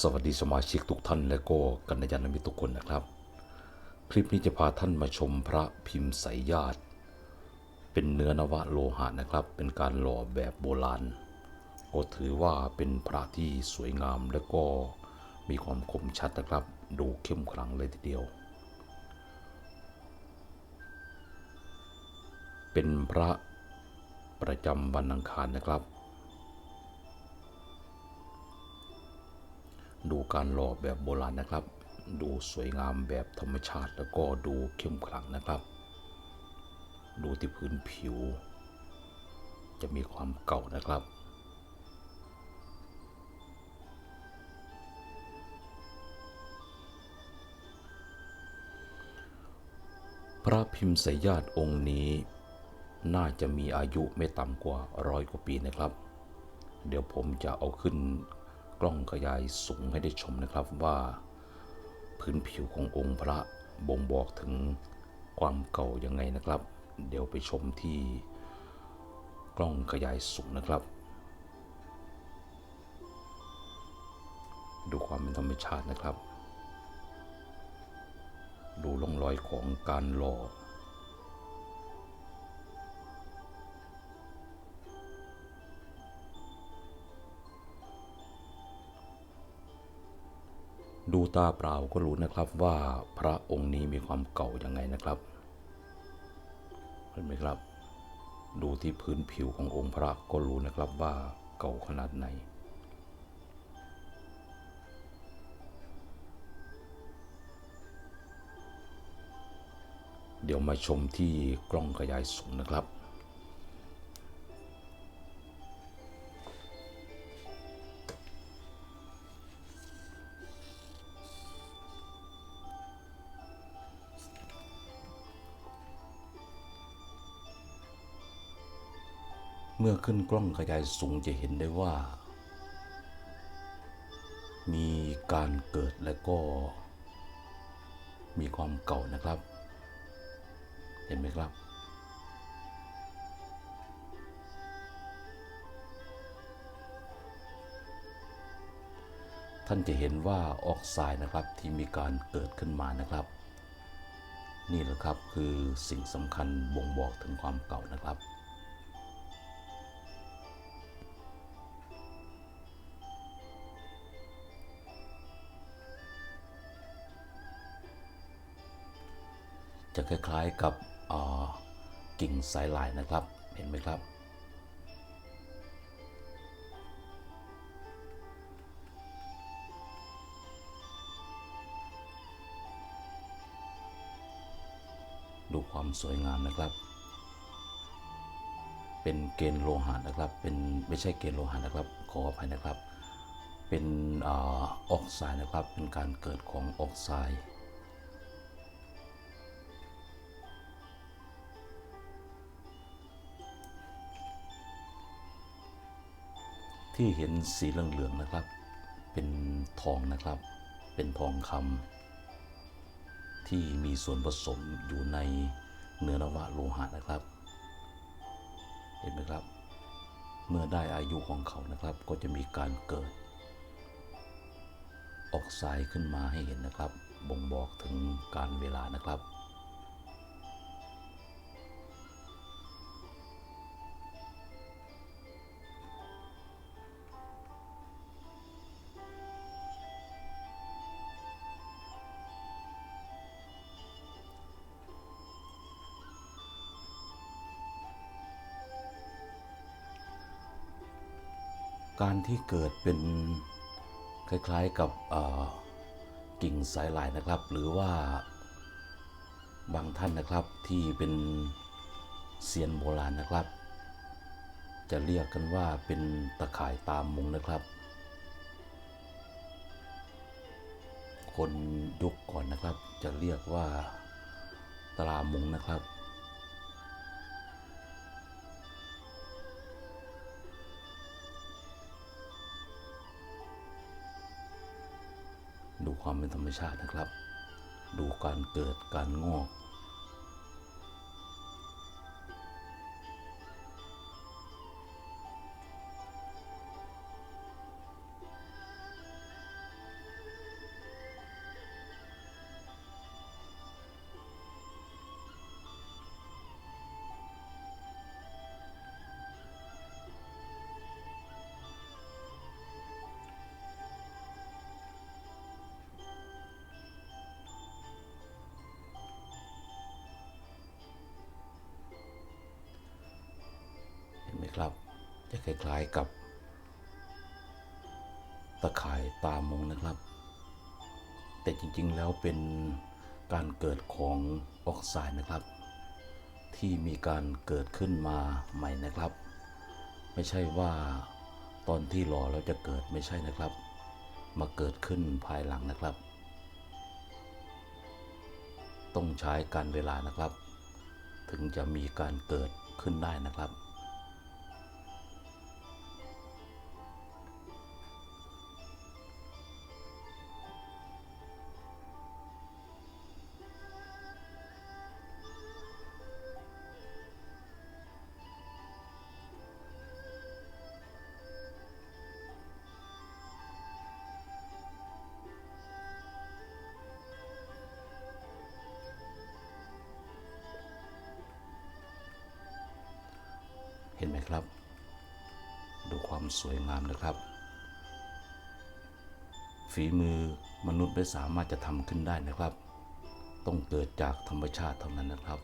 สวัสดีสมาชิกทุกท่านและก็กัญญาณมิตรทุกคนนะครับ คลิปนี้จะพาท่านมาชมพระพิมพ์สายญาติ เป็นเนื้อนวะโลหะนะครับ เป็นการหล่อแบบโบราณ ก็ถือว่าเป็นพระที่สวยงามและก็มีความคมชัดนะครับ ดูเข้มขลังเลยทีเดียว เป็นพระประจำวันอังคารนะครับ ดูการหล่อแบบโบราณนะครับ ดูสวยงามแบบธรรมชาติแล้วก็ดูเข้มขลังนะครับ ดูที่พื้นผิว จะมีความเก่านะครับพระพิมพ์สายญาติองค์นี้ น่าจะมีอายุไม่ต่ำกว่าร้อยกว่าปีนะครับ เดี๋ยวผมจะเอาขึ้น ล้องขยายสูงให้ได้ชมนะครับว่า พื้นผิวขององค์พระบ่งบอกถึงความเก่ายังไงนะครับ เดี๋ยวไปชมที่กล้องขยายสูงนะครับ ดูความเป็นธรรมชาตินะครับ ดูร่องรอยของการหล่อ ดูตาเปล่าก็รู้นะครับว่าพระองค์นี้มีความเก่ายังไงนะครับเห็นไหมครับ ดูที่พื้นผิวขององค์พระก็รู้นะครับว่าเก่าขนาดไหนเดี๋ยวมาชมที่กล้องขยายสูงนะครับ มื่อขึ้นกล้องขยายสูงจะเห็นได้ว่า มีการเกิดและก็ มีความเก่านะครับ เห็นไหมครับ ท่านจะเห็นว่าออกไซด์นะครับที่มีการเกิดขึ้นมานะครับ นี่แหละครับคือสิ่งสำคัญบ่งบอกถึงความเก่านะครับ จะคล้ายๆกับกิ่งสายลายนะครับ เห็นไหมครับ ดูความสวยงามนะครับ เป็นเกณฑ์โลหะนะครับ เป็นไม่ใช่เกณฑ์โลหะนะครับ ขออภัยนะครับ เป็นออกไซด์นะครับ เป็นการเกิดของออกไซด์ ที่เห็นสีเหลืองๆนะครับ เป็นทองนะครับ เป็นทองคำที่มีส่วนผสมอยู่ในเนื้อนวะโลหะนะครับ เห็นไหมครับ เมื่อได้อายุของเขานะครับ ก็จะมีการเกิด ออกไซด์ขึ้นมาให้เห็นนะครับ บ่งบอกถึงการเวลานะครับ การที่เกิดเป็นคล้ายๆกับกิ่งสายลายนะครับ หรือว่าบางท่านนะครับที่เป็นเซียนโบราณนะครับ จะเรียกกันว่าเป็นตะข่ายตามมุงนะครับ คนยุคก่อนนะครับจะเรียกว่าตรามุงนะครับ ดูความเป็นธรรมชาตินะครับ ดูการเกิดการงอก คล้ายๆกับ ตะข่ายตามงนะครับ แต่จริงๆแล้วเป็นการเกิดของออกไซด์นะครับ ที่มีการเกิดขึ้นมาใหม่นะครับ ไม่ใช่ว่าตอนที่รอแล้วจะเกิดไม่ใช่นะครับ มาเกิดขึ้นภายหลังนะครับ ต้องใช้การเวลานะครับ ถึงจะมีการเกิดขึ้นได้นะครับ ห็นไหมครับ ดูความสวยงามนะครับ ฝีมือมนุษย์ไม่สามารถจะทำขึ้นได้นะครับ ต้องเกิดจากธรรมชาติเท่านั้นนะครับ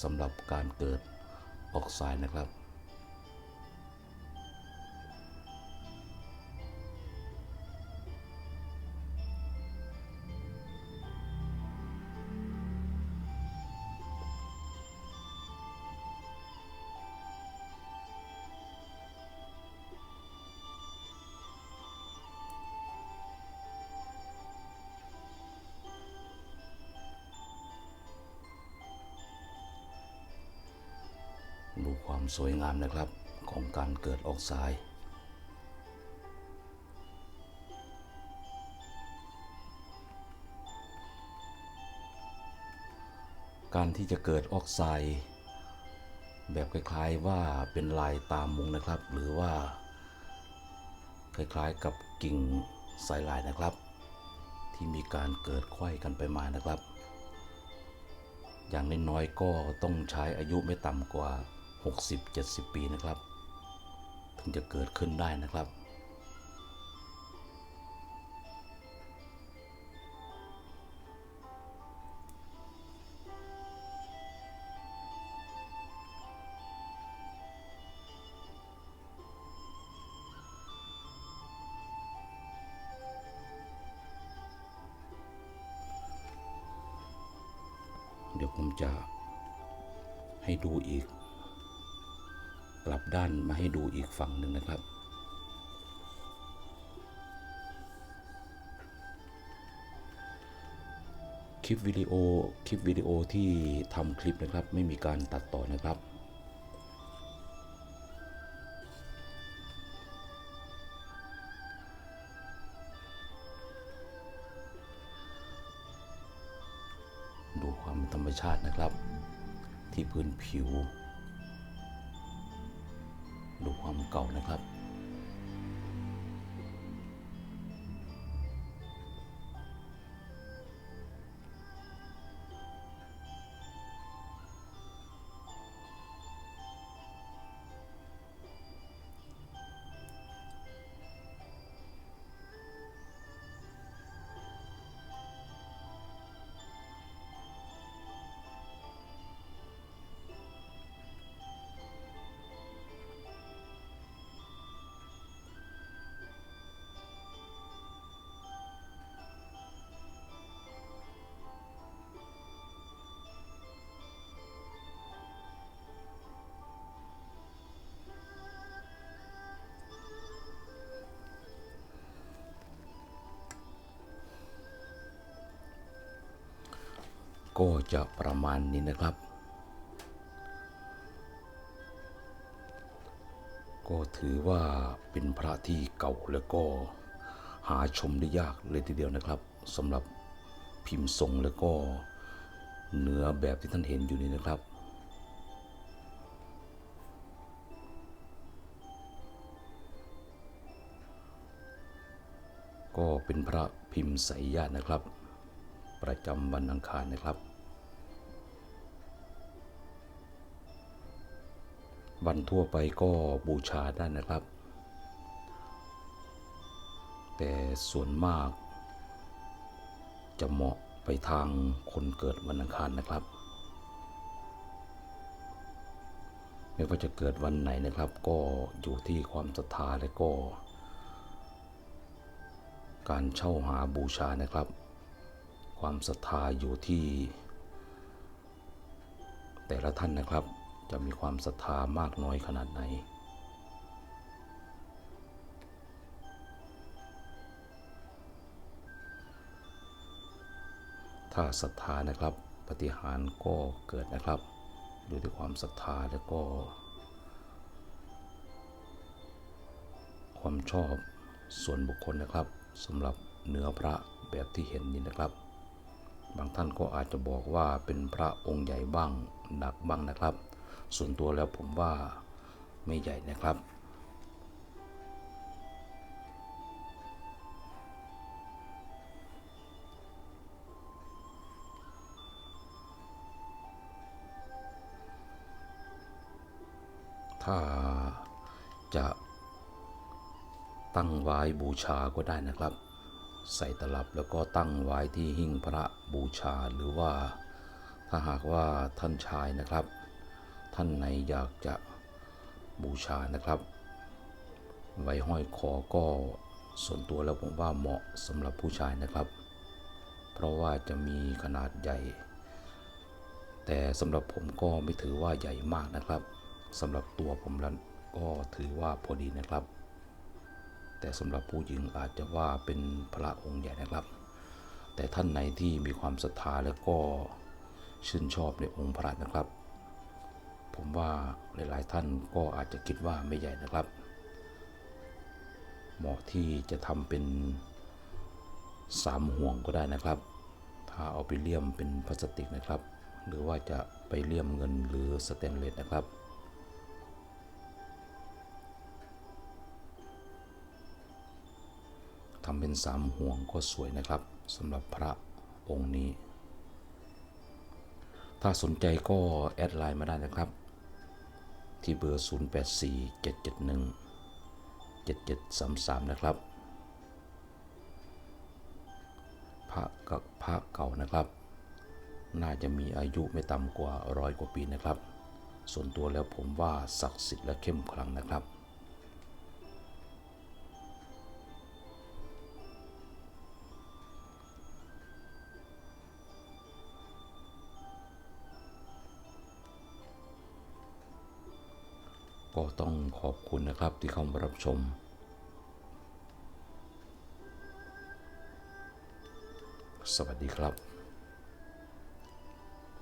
สำหรับการเกิดออกสายนะครับ ความสวยงามนะครับของการเกิดออกไซด์การที่จะเกิดออกไซด์แบบคล้ายๆว่าเป็นลายตามมุงนะครับ หรือว่า คล้ายๆกับกิ่งสายลายนะครับ ที่มีการเกิดไข้กันไปมานะครับ อย่างน้อยๆก็ต้องใช้อายุไม่ต่ำกว่า 60-70 ปีนะครับ ถึงจะเกิดขึ้นได้นะครับ เดี๋ยวผมจะให้ดูอีก กลับด้านมาให้ดูอีกฝั่งหนึ่งนะครับ คลิปวิดีโอคลิปวิดีโอที่ทำคลิปนะครับ ไม่มีการตัดต่อนะครับดูความธรรมชาตินะครับ ที่พื้นผิว ดูความเก่านะครับ ก็จะประมาณนี้นะครับ ก็ถือว่าเป็นพระที่เก่าแล้วก็หาชมได้ยากเลยทีเดียวนะครับสำหรับพิมพ์ทรงแล้วก็เนื้อแบบที่ท่านเห็นอยู่นี้นะครับก็เป็นพระพิมพ์ไสยญาตินะครับ ประจำวันอังคารนะครับ วันทั่วไปก็บูชาได้นะครับ แต่ส่วนมากจะเหมาะไปทางคนเกิดวันอังคารนะครับ ไม่ว่าจะเกิดวันไหนนะครับ ก็อยู่ที่ความศรัทธาและก็ การเช่าหาบูชานะครับ ความศรัทธาอยู่ที่ แต่ละท่านนะครับ จะมีความศรัทธามากน้อยขนาดไหน ถ้าศรัทธานะครับปฏิหารก็เกิดนะครับ อยู่ที่ความศรัทธาแล้วก็ ความชอบส่วนบุคคลนะครับสำหรับเนื้อพระแบบที่เห็นนี้นะครับ บางท่านก็อาจจะบอกว่าเป็นพระองค์ใหญ่บ้างหนักบ้างนะครับ ส่วนตัวแล้วผมว่าไม่ใหญ่นะครับ ถ้าจะตั้งไว้บูชาก็ได้นะครับ ใส่ตลับแล้วก็ตั้งไว้ที่หิ้งพระบูชาหรือว่าถ้าหากว่าท่านชายนะครับ ท่านไหนอยากจะบูชานะครับ ไว้ห้อยคอก็ส่วนตัวแล้วผมว่าเหมาะสำหรับผู้ชายนะครับ เพราะว่าจะมีขนาดใหญ่ แต่สำหรับผมก็ไม่ถือว่าใหญ่มากนะครับสำหรับตัวผมแล้วก็ถือว่าพอดีนะครับ แต่สำหรับผู้หญิงอาจจะว่าเป็นพระองค์ใหญ่นะครับ แต่ท่านไหนที่มีความศรัทธาแล้วก็ชื่นชอบในองค์พระนะครับ ผมว่าหลายๆท่านก็อาจจะคิดว่าไม่ใหญ่นะครับ เหมาะที่จะทำเป็นสามห่วงก็ได้นะครับ ถ้าเอาไปเลี่ยมเป็นพลาสติกนะครับ หรือว่าจะไปเลี่ยมเงินหรือสแตนเลสนะครับทำเป็นสามห่วงก็สวยนะครับสำหรับพระองค์นี้ ถ้าสนใจก็แอดไลน์มาได้นะครับ ที่เบอร์ 084771 7733 นะครับ พระกับพระเก่านะครับ น่าจะมีอายุไม่ต่ำกว่าร้อยกว่าปีนะครับ ส่วนตัวแล้วผมว่าศักดิ์สิทธิ์และเข้มขลังนะครับ ขอบคุณนะครับที่เข้ามารับชม สวัสดีครับ